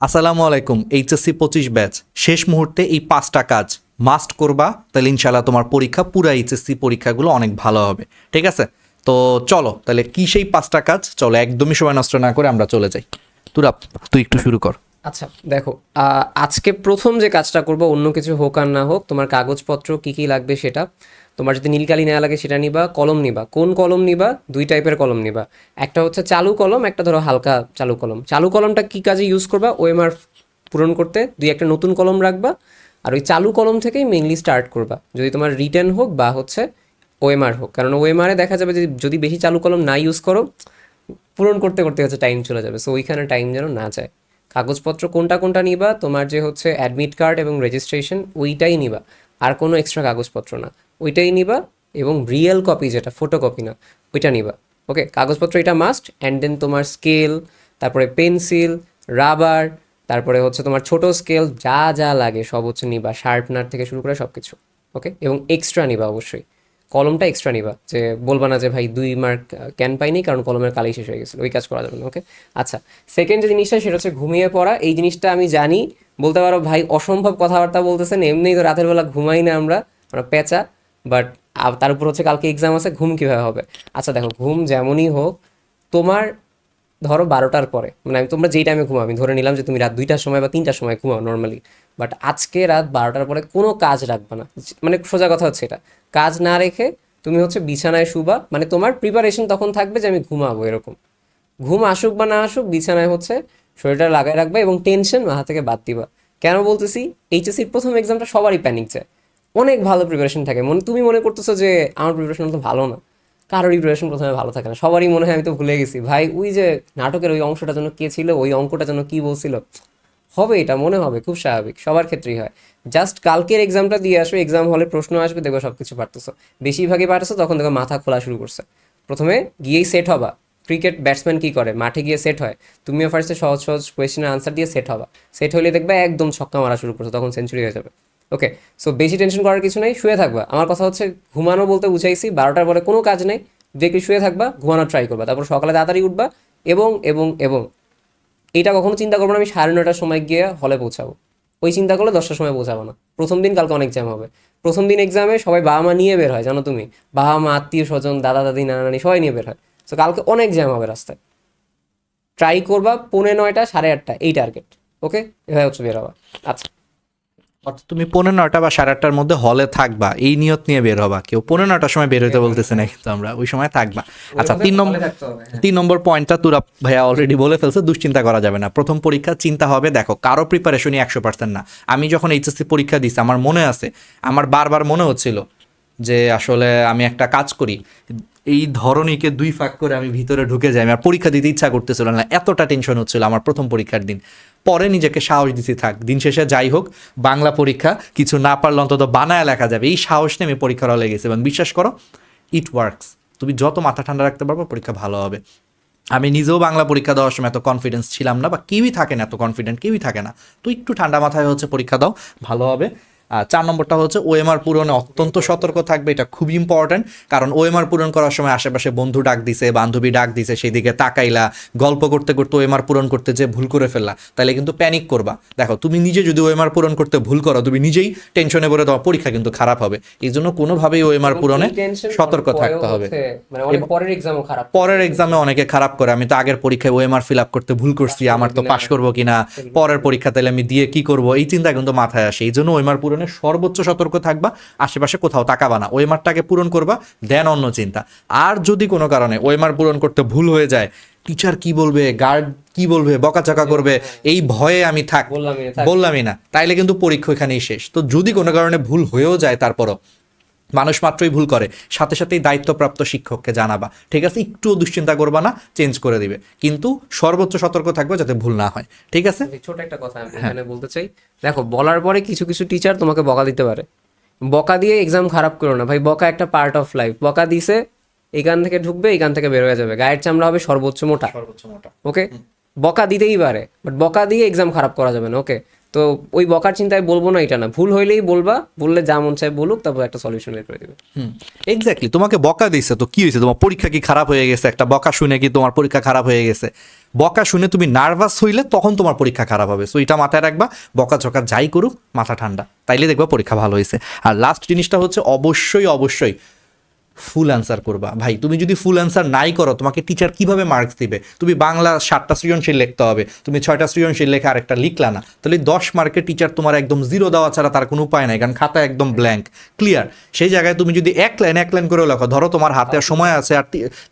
আসসালামু আলাইকুম, এইচএসসি পঁচিশ ব্যাচ। শেষ মুহূর্তে এই পাঁচটা কাজ মাস্ট করবা, তাহলে ইনশাল্লাহ তোমার পরীক্ষা, পুরো এইচএসসি পরীক্ষাগুলো অনেক ভালো হবে। ঠিক আছে? তো চলো, তাহলে কি সেই পাঁচটা কাজ? চলো, একদমই সময় নষ্ট না করে আমরা চলে যাই। তুরাপ তুই একটু শুরু কর। আচ্ছা দেখো আজকে প্রথম যে কাজটা করব, অন্য কিছু হোক আর না হোক, তোমার কাগজপত্র কি কি লাগবে সেটা। তোমার যদি নীলকালি নেওয়া লাগে সেটা নিবা, কলম নিবা। কোন কলম নিবা? দুই টাইপের কলম নিবা। একটা হচ্ছে চালু কলম, একটা ধরো হালকা চালু কলম। চালু কলমটা কি কাজে ইউজ করবা? ওএমআর পূরণ করতে। দুই একটা নতুন কলম রাখবা। আর ওই চালু কলম থেকেই মেইনলি স্টার্ট করবা। যদি তোমার রিটার্ন হোক বা হচ্ছে ওএমআর হোক। কারণ ওএমআরে দেখা যাবে যে যদি বেশি চালু কলম না ইউজ করো, পূরণ করতে করতে হচ্ছে টাইম চলে যাবে। সো ওইখানে টাইম যেন না যায়। কাগজপত্র কোনটা কোনটা নিবা? তোমার যে হচ্ছে অ্যাডমিট কার্ড এবং রেজিস্ট্রেশন ওইটাই নিবা। আর কোনো এক্সট্রা কাগজপত্র না। ওইটাই নিবা এবং রিয়েল কপি যেটা ফটো কপি না, ওইটা নিবা। ওকে কাগজপত্র এটা মাস্ট অ্যান্ড দেন তোমার স্কেল তারপরে পেন্সিল রাবার তারপরে হচ্ছে তোমার ছোট স্কেল যা যা লাগে সব হচ্ছে নিবা শার্পনার থেকে শুরু করে সব কিছু ওকে এবং এক্সট্রা নিবা অবশ্যই। কলমটা এক্সট্রা নিবা, যে বলবা না যে ভাই দুই মার্ক ক্যান পাইনি, কারণ কলমের কালি শেষ হয়ে গেছিল, ওই কাজ করা যাবে না ওকে আচ্ছা সেকেন্ড যে জিনিসটা, সেটা হচ্ছে ঘুমিয়ে পড়া। এই জিনিসটা আমি জানি, বলতে পারো ভাই অসম্ভব কথাবার্তা বলতেছেন এমনিই তো রাতের বেলা ঘুমাই না আমরা আমরা পেঁচা। বাট তার উপর হচ্ছে কালকে এক্সাম আছে, ঘুম কীভাবে হবে? আচ্ছা দেখো, ঘুম যেমনই হোক, তোমার ধরো বারোটার পরে মানে আমি, তোমরা যেই টাইমে ঘুমাও, আমি ধরে নিলাম যে তুমি রাত দুইটার সময় বা তিনটার সময় ঘুমাও নর্মালি বাট আজকে রাত বারোটার পরে কোনো কাজ রাখবে না। মানে সোজা কথা হচ্ছে এটা। কাজ না রেখে তুমি হচ্ছে বিছানায় শুবা মানে তোমার প্রিপারেশন তখন থাকবে যে আমি ঘুমাবো এরকম। ঘুম আসুক বা না আসুক, বিছানায় হচ্ছে শরীরটা লাগায় রাখবে এবং টেনশন মাথা থেকে বাদ দিবা। কেন বলতেছি? এইচএসসির প্রথম এক্সামটা সবারই প্যানিক যায়। অনেক ভালো প্রিপারেশন থাকে। মনে, তুমি মনে করতেছো যে আমার প্রিপারেশন তো ভালো না। কারোরই প্রিপারেশন প্রথমে ভালো থাকে না। সবারই মনে হয় আমি তো ভুলে গেছি। ভাই, ওই যে নাটকের ওই অংশটা যেন কে ছিল, ওই অঙ্কটা যেন কি বলছিল, হবে এটা, মনে হবে, খুব স্বাভাবিক, সবার ক্ষেত্রেই হয়। জাস্ট কালকের এক্সামটা দিয়ে আসো এক্সাম হলে প্রশ্ন আসবে দেখো সব কিছু পারতেছো। বেশিরভাগই পারতেছো, তখন দেখো মাথা খোলা শুরু করছে। প্রথমে গিয়েই সেট হবা। ক্রিকেট ব্যাটসম্যান কি করে? মাঠে গিয়ে সেট হয়। তুমিও ফার্স্টে সহজ সহজ কোয়েশ্চেনের আনসার দিয়ে সেট হবা। সেট হলে দেখবে একদম ছক্কা মারা শুরু করছ, তখন সেঞ্চুরি হয়ে যাবে। ওকে সো বেশি টেনশন করার কিছু নেই, শুয়ে থাকবা। আমার কথা হচ্ছে, ঘুমানো বলতে বুঝাইছি, বারোটার পরে কোনো কাজ নেই। দেখে শুয়ে থাকবা ঘুমানো ট্রাই করবা। তারপর সকালে তাড়াতাড়ি উঠবা এবং এবং এবং। এটা কখনো চিন্তা করব না, আমি সাড়ে নটার সময় গিয়ে হলে পৌঁছাবো। ওই চিন্তা করলে দশটার সময় পৌঁছাবো না। প্রথম দিন কালকে অনেক জ্যাম হবে। প্রথম দিন এক্সামে সবাই বাবা মা নিয়ে বের হয়, জানো তুমি? বাবা মা আত্মীয় স্বজন, দাদা, দাদি নানা নানি সবাই নিয়ে বের হয়। তো কালকে অনেক জ্যাম হবে রাস্তায়। ট্রাই করবা, পৌনে নয়টা, সাড়ে আটটা এই টার্গেট ওকে এভাবে হচ্ছে বের হওয়া আচ্ছা। অর্থাৎ তুমি পনেরো নটা বা সাড়ে আটটার মধ্যে হলে থাকবা। এই নিয়ত নিয়ে বের হবা। কেউ পনেরো নটার সময় বের হইতে বলতেছে না কিন্তু আমরা ওই সময় থাকবা। আচ্ছা তিন নম্বর তিন নম্বর পয়েন্টটা তুরা ভাইয়া অলরেডি বলে ফেলছে দুশ্চিন্তা করা যাবে না। প্রথম পরীক্ষা চিন্তা হবে দেখো কারও প্রিপারেশনই একশো পার্সেন্ট না। আমি যখন এইচএসসি পরীক্ষা দিচ্ছি আমার মনে আছে আমার বারবার মনে হচ্ছিল যে আসলে আমি একটা কাজ করি এই ধরনীকে দুই ফাঁক করে আমি ভিতরে ঢুকে যাই। আমার পরীক্ষা দিতে ইচ্ছা করতেছিল না এতটা টেনশন হচ্ছিল আমার প্রথম পরীক্ষার দিন। পরে নিজেকে সাহস দিতে থাক। দিন শেষে যাই হোক, বাংলা পরীক্ষা কিছু না পারলে অন্তত বানায় লেখা যাবে। এই সাহস নিয়ে আমি পরীক্ষার হলে গেছি এবং বিশ্বাস করো ইট ওয়ার্কস তুমি যত মাথা ঠান্ডা রাখতে পারব, পরীক্ষা ভালো হবে। আমি নিজেও বাংলা পরীক্ষা দেওয়ার সময় এত কনফিডেন্স ছিলাম না বা কেউই থাকে না, এত কনফিডেন্ট কেউই থাকে না। তো একটু ঠান্ডা মাথায় হচ্ছে পরীক্ষা দাও, ভালো হবে। চার নম্বরটা হচ্ছে ওএমআর পূরণে অত্যন্ত সতর্ক থাকবে এটা খুব ইম্পর্ট্যান্ট কারণ ওএমআর পূরণ করার সময় আশেপাশে বন্ধু ডাক দিছে বান্ধবী ডাক দিছে সেই দিকে তাকাইলা গল্প করতে করতে ওএমআর পূরণ করতে যে ভুল করে ফেললা তাহলে কিন্তু প্যানিক করবা। দেখো তুমি নিজে যদি ওএমআর পূরণ করতে ভুল করো তুমি নিজেই টেনশনে পড়ে তোমার পরীক্ষা কিন্তু খারাপ হবে। এই জন্য কোনোভাবেই ওএমআর পূরণে সতর্ক থাকতে হবে। মানে পরের এক্সামে অনেকে খারাপ করে আমি তো আগের পরীক্ষায় ওএমআর ফিল আপ করতে ভুল করছি আমার তো পাশ করব কিনা পরের পরীক্ষা তাহলে আমি দিয়ে কি করব এই চিন্তা কিন্তু মাথায় আসে এই জন্য ওএমআর পূরণে সর্বোচ্চ সতর্ক থাকবা আশেপাশে কোথাও তাকাবা না। ওএমআরটাকে পূরণ করবা দেন অন্য চিন্তা। আর যদি কোনো কারণে ওএমআর পূরণ করতে ভুল হয়ে যায় টিচার কি বলবে গার্ড কি বলবে বকাচাকা করবে এই ভয়ে আমি থাক। বললামই না। তাইলে কিন্তু পরীক্ষা এখানেই শেষ। তো যদি কোনো কারণে ভুল হয়েও যায় তারপরও মানুষ মাত্রই ভুল করে। সাথে সাথেই দায়িত্বপ্রাপ্ত শিক্ষককে জানাবা। ঠিক আছে? একটুও দুশ্চিন্তা করবা না চেঞ্জ করে দিবে। কিন্তু সর্বোচ্চ সতর্ক থাকবে যাতে ভুল না হয়। ঠিক আছে? ছোট একটা কথা আমি এখানে বলতে চাই। দেখো বলার পরে কিছু কিছু টিচার তোমাকে বকা দিতে পারে। বকা দিয়ে এক্সাম খারাপ করো না। ভাই বকা একটা পার্ট অফ লাইফ বকা দিছে এখান থেকে ঢুকবে এখান থেকে বের হয়ে যাবে। গায়ের চামড়া হবে সর্বোচ্চ মোটা। সর্বোচ্চ মোটা। ওকে বকা দিতেই পারে। বাট বকা দিয়ে এক্সাম খারাপ করা যাবে না। ওকে তো ওই বকার চিন্তায় বলব না, এটা না। ভুল হইলেই বলবা, বললে যা মন চায় বলুক, তারপর একটা সলিউশন বের করে দেবে। এক্স্যাক্টলি তোমাকে বকা দিচ্ছে তো কি হয়েছে? তোমার পরীক্ষা কি খারাপ হয়ে গেছে? একটা বকা শুনে কি তোমার পরীক্ষা খারাপ হয়ে গেছে? বকা শুনে তুমি নার্ভাস হইলে তখন তোমার পরীক্ষা খারাপ হবে। সো এটা মাথায় রাখবা, বকা চকা যাই করুক, মাথা ঠান্ডা। তাইলে দেখবা পরীক্ষা ভালো হয়েছে আর লাস্ট জিনিসটা হচ্ছে অবশ্যই অবশ্যই ফুল অ্যান্সার করবা। ভাই, তুমি যদি ফুল অ্যান্সার নাই করো, তোমাকে টিচার কীভাবে মার্কস দিবে? তুমি বাংলা সাতটা সৃজনশীল লিখতে হবে, তুমি ছয়টা সৃজনশীল লেখা আরেকটা লিখলা না। তাহলে দশ মার্কের টিচার তোমার একদম জিরো দেওয়া ছাড়া তার কোনো উপায় নাই, কারণ খাতা একদম ব্ল্যাঙ্ক ক্লিয়ার সেই জায়গায় তুমি যদি এক লাইন এক লাইন করে লেখো, ধরো তোমার হাতে সময় আছে আর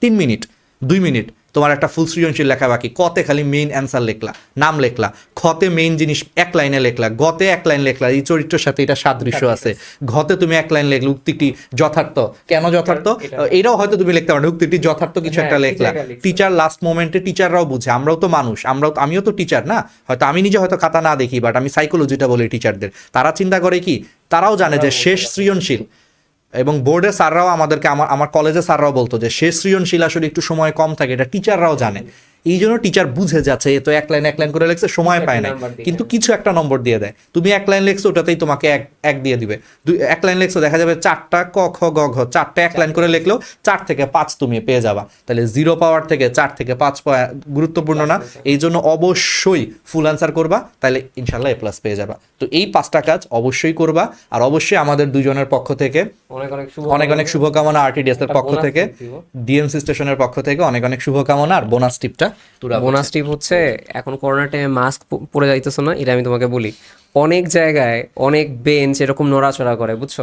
তিন মিনিট দুই মিনিট তোমার একটা ফুল সৃজনশীল লেখা বাকি। কতে খালি মেইন অ্যান্সার লেখলা নাম লেখলা খতে মেইন জিনিস এক লাইনে লেখলা গতে এক লাইন লেখলা এই চরিত্রের সাথে এটা সাদৃশ্য আছে। ঘতে তুমি এক লাইন লেখলে উক্তিটি যথার্থ। কেন যথার্থ? এটাও হয়তো তুমি লিখতে পারো উক্তিটি যথার্থ কিছু হ্যাঁ, একটা লেখলা। টিচার লাস্ট মোমেন্টে টিচাররাও বুঝে আমরাও তো মানুষ আমরাও আমিও তো টিচার না। হয়তো আমি নিজে হয়তো খাতা না দেখি বাট আমি সাইকোলজিটা বলি টিচারদের তারা চিন্তা করে কি? তারাও জানে যে শেষ সৃজনশীল। এবং বোর্ডের স্যাররাও আমাদেরকে, আমার আমার কলেজে স্যাররাও বলতো যে শেষ সৃজনশীল আসলে একটু সময় কম থাকে, এটা টিচাররাও জানে। এই জন্য টিচার বুঝে যাচ্ছে এ তো এক লাইন এক লাইন করে লেখছে সময় পায় না কিন্তু কিছু একটা নম্বর দিয়ে দেয়। তুমি এক লাইন লেখছো ওটাতেই তোমাকে এক এক দিয়ে দিবে। দুই এক লাইন লেখছো দেখা যাবে চারটা ক খ গ ঘ চারটা এক লাইন করে লিখলেও চার থেকে পাঁচ তুমি পেয়ে যাবা। তাহলে জিরো পাওয়ার থেকে চার থেকে পাঁচ পাওয়া গুরুত্বপূর্ণ না। এই জন্য অবশ্যই ফুল অ্যান্সার করবা তাহলে ইনশাল্লাহ এ প্লাস পেয়ে যাবা। তো এই পাঁচটা কাজ অবশ্যই করবা আর অবশ্যই আমাদের দুজনের পক্ষ থেকে অনেক অনেক শুভ অনেক অনেক শুভকামনা আরটিডিএস এর পক্ষ থেকে। ডিএমসি স্টেশনের পক্ষ থেকে অনেক অনেক শুভকামনা আর বোনাস টিপটা তুরা বোনাস টিপ হচ্ছে এখন করোনা টাইমে মাস্ক পরে যাইতেছো না এটা আমি তোমাকে বলি। অনেক জায়গায় অনেক বেঞ্চ এরকম নড়াচড়া করে বুঝছ?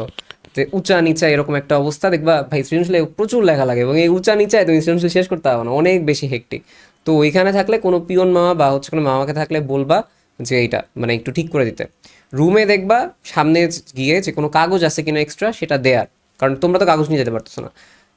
যে উঁচা নিচা এরকম একটা অবস্থা দেখবা ভাই সৃজনশীলে প্রচুর লেখা লাগে এবং এই উঁচা নিচায় তুমি সৃজনশীল শেষ করতে পারবে না অনেক বেশি হেকটিক তো ওইখানে থাকলে কোনো পিয়ন মামা বা হচ্ছে কোনো মামাকে থাকলে বলবা যে এইটা মানে একটু ঠিক করে দিতে। রুমে দেখবা সামনে গিয়ে যে কোনো কাগজ আছে কিনা এক্সট্রা সেটা দেয়ার। কারণ তোমরা তো কাগজ নিয়ে যেতে পারতেছো না।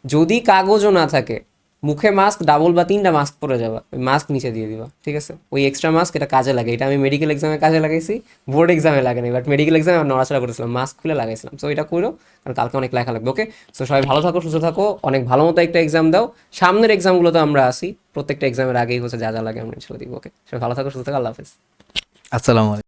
যদি কাগজও না থাকে মুখে মাস্ক ডাবল বা তিনটা মাস্ক পরে যাবা। ওই মাস্ক নিচে দিয়ে দিবা, ঠিক আছে? ওই এক্সট্রা মাস্ক এটা কাজে লাগে। এটা আমি মেডিকেল এক্সামে কাজে লাগাইছি বোর্ড এক্সামে লাগে না বাট মেডিকেল এক্সামে আমি নড়াচড়া করেছিলাম মাস্ক খুলে লাগাইছিলাম। সো এটা করো, কারণ কালকে অনেক লেখা লাগবে ওকে সো সবাই ভালো থাকো, সুস্থ থাকো, অনেক ভালো মতো একটা এক্সাম দাও। সামনের এক্সামগুলোতে আমরা আসি, প্রত্যেকটা এক্সামের আগেই হচ্ছে যা যা লাগে আমরা ইনশাল্লাহ দিব ওকে সবাই ভালো থাকো, সুস্থ থাকো, আল্লাহ হাফেজ। আসসালামু আলাইকুম।